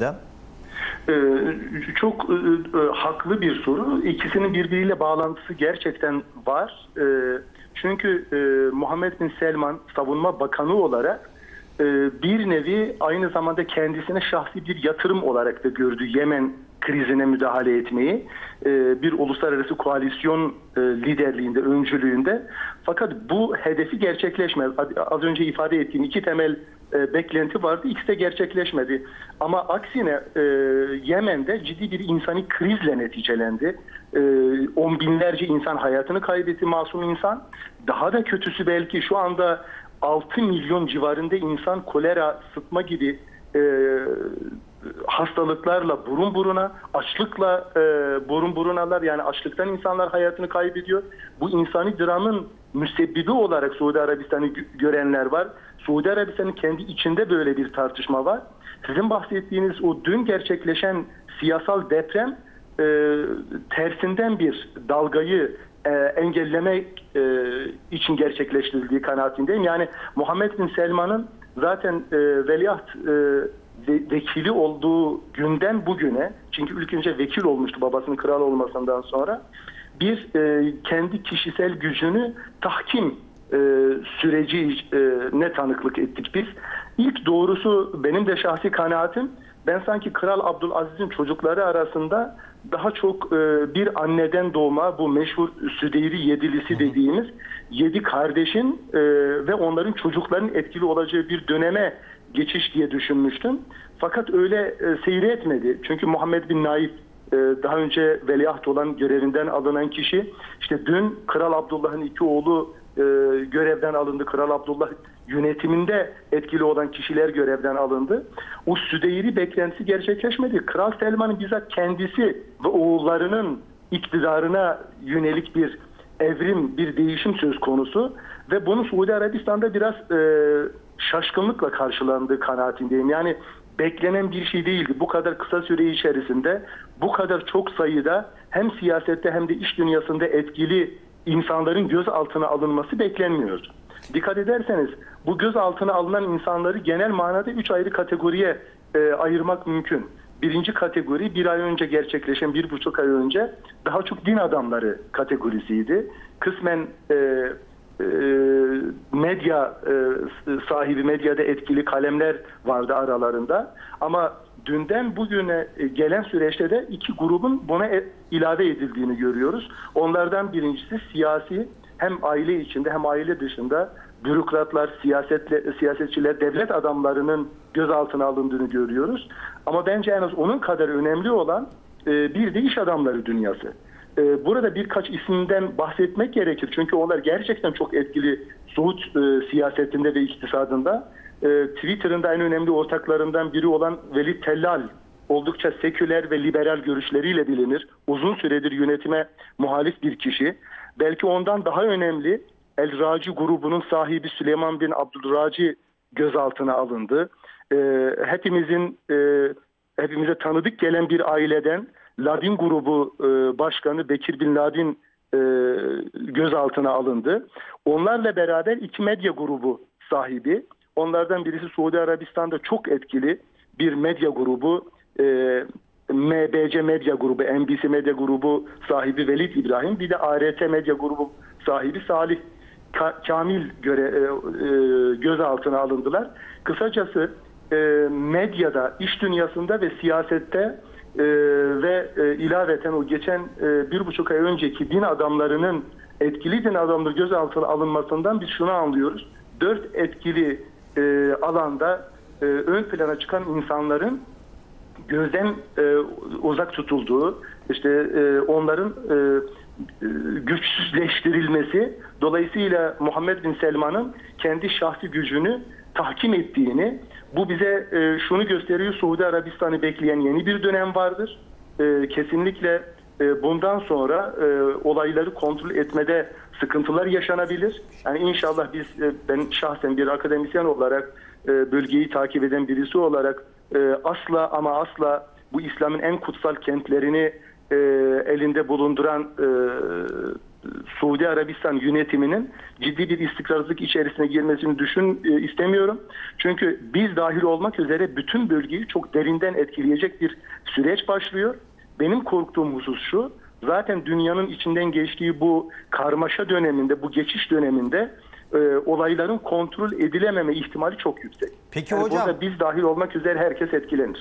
Da. Ee, çok e, e, haklı bir soru. İkisinin birbiriyle bağlantısı gerçekten var. Ee, çünkü e, Muhammed bin Selman savunma bakanı olarak e, bir nevi aynı zamanda kendisine şahsi bir yatırım olarak da gördü Yemen krizine müdahale etmeyi e, bir uluslararası koalisyon e, liderliğinde, öncülüğünde. Fakat bu hedefi gerçekleşmedi. Az önce ifade ettiğim iki temel e, beklenti vardı. İkisi de gerçekleşmedi. Ama aksine e, Yemen'de ciddi bir insani krizle neticelendi. E, on binlerce insan hayatını kaybetti masum insan. Daha da kötüsü belki şu anda 6 milyon civarında insan kolera, sıtma gibi e, hastalıklarla burun buruna, açlıkla e, burun burunalar yani açlıktan insanlar hayatını kaybediyor. Bu insani dramın müsebbibi olarak Suudi Arabistan'ı görenler var. Suudi Arabistan'ın kendi içinde böyle bir tartışma var. Sizin bahsettiğiniz o dün gerçekleşen siyasal deprem e, tersinden bir dalgayı e, engellemek e, için gerçekleştirildiği kanaatindeyim. Yani Muhammed bin Selman'ın zaten e, veliaht e, vekili olduğu günden bugüne çünkü ilk önce vekil olmuştu babasının kral olmasından sonra bir e, kendi kişisel gücünü tahkim e, süreci e, ne tanıklık ettik biz. İlk doğrusu benim de şahsi kanaatim ben sanki Kral Abdülaziz'in çocukları arasında daha çok e, bir anneden doğma bu meşhur Südeyri Yedilisi dediğimiz yedi kardeşin e, ve onların çocukların etkili olacağı bir döneme geçiş diye düşünmüştüm. Fakat öyle e, seyretmedi. Çünkü Muhammed bin Naif e, daha önce veliaht olan görevinden alınan kişi işte dün Kral Abdullah'ın iki oğlu e, görevden alındı. Kral Abdullah yönetiminde etkili olan kişiler görevden alındı. O Südeyri beklentisi gerçekleşmedi. Kral Selman'ın bizzat kendisi ve oğullarının iktidarına yönelik bir evrim, bir değişim söz konusu ve bunu Suudi Arabistan'da biraz e, şaşkınlıkla karşılandığı kanaatindeyim. Yani beklenen bir şey değildi. Bu kadar kısa süre içerisinde bu kadar çok sayıda hem siyasette hem de iş dünyasında etkili insanların gözaltına alınması beklenmiyordu. Dikkat ederseniz bu gözaltına alınan insanları genel manada üç ayrı kategoriye e, ayırmak mümkün. Birinci kategori bir ay önce gerçekleşen bir buçuk ay önce daha çok din adamları kategorisiydi. Kısmen e, e, medya e, sahibi medyada etkili kalemler vardı aralarında. Ama dünden bugüne e, gelen süreçte de iki grubun buna e, ilave edildiğini görüyoruz. Onlardan birincisi siyasi hem aile içinde hem aile dışında bürokratlar, siyasetle, siyasetçiler, devlet adamlarının gözaltına alındığını görüyoruz. Ama bence en az onun kadar önemli olan bir de iş adamları dünyası. Burada birkaç isimden bahsetmek gerekir. Çünkü onlar gerçekten çok etkili Suud siyasetinde ve iktisadında. Twitter'ın da en önemli ortaklarından biri olan Velid Tellal oldukça seküler ve liberal görüşleriyle bilinir. Uzun süredir yönetime muhalif bir kişi. Belki ondan daha önemli El Raci grubunun sahibi Süleyman bin Abdülraci gözaltına alındı. hepimizin hepimize tanıdık gelen bir aileden Ladin grubu e, başkanı Bekir bin Ladin e, gözaltına alındı. Onlarla beraber iki medya grubu sahibi. Onlardan birisi Suudi Arabistan'da çok etkili bir medya grubu. E, MBC Medya Grubu, NBC Medya Grubu sahibi Velid İbrahim. Bir de ART Medya Grubu sahibi Salih Kamil göre e, e, gözaltına alındılar. Kısacası e, medyada, iş dünyasında ve siyasette e, ve e, ilaveten o geçen e, bir buçuk ay önceki din adamlarının etkili din adamları gözaltına alınmasından biz şunu anlıyoruz. Dört etkili e, alanda e, ön plana çıkan insanların gözden e, uzak tutulduğu, işte e, onların e, e güçsüzleştirilmesi, dolayısıyla Muhammed Bin Selman'ın kendi şahsi gücünü tahkim ettiğini, bu bize e, şunu gösteriyor. Suudi Arabistan'ı bekleyen yeni bir dönem vardır. E, kesinlikle e, bundan sonra e, olayları kontrol etmede sıkıntılar yaşanabilir. Yani inşallah biz e, ben şahsen bir akademisyen olarak e, bölgeyi takip eden birisi olarak e, asla ama asla bu İslam'ın en kutsal kentlerini e, elinde bulunduran e, Suudi Arabistan yönetiminin ciddi bir istikrarsızlık içerisine girmesini düşün e, istemiyorum. Çünkü biz dahil olmak üzere bütün bölgeyi çok derinden etkileyecek bir süreç başlıyor. Benim korktuğum husus şu. Zaten dünyanın içinden geçtiği bu karmaşa döneminde, bu geçiş döneminde e, olayların kontrol edilememe ihtimali çok yüksek. Peki Yani hocam- Burada biz dahil olmak üzere herkes etkilenir.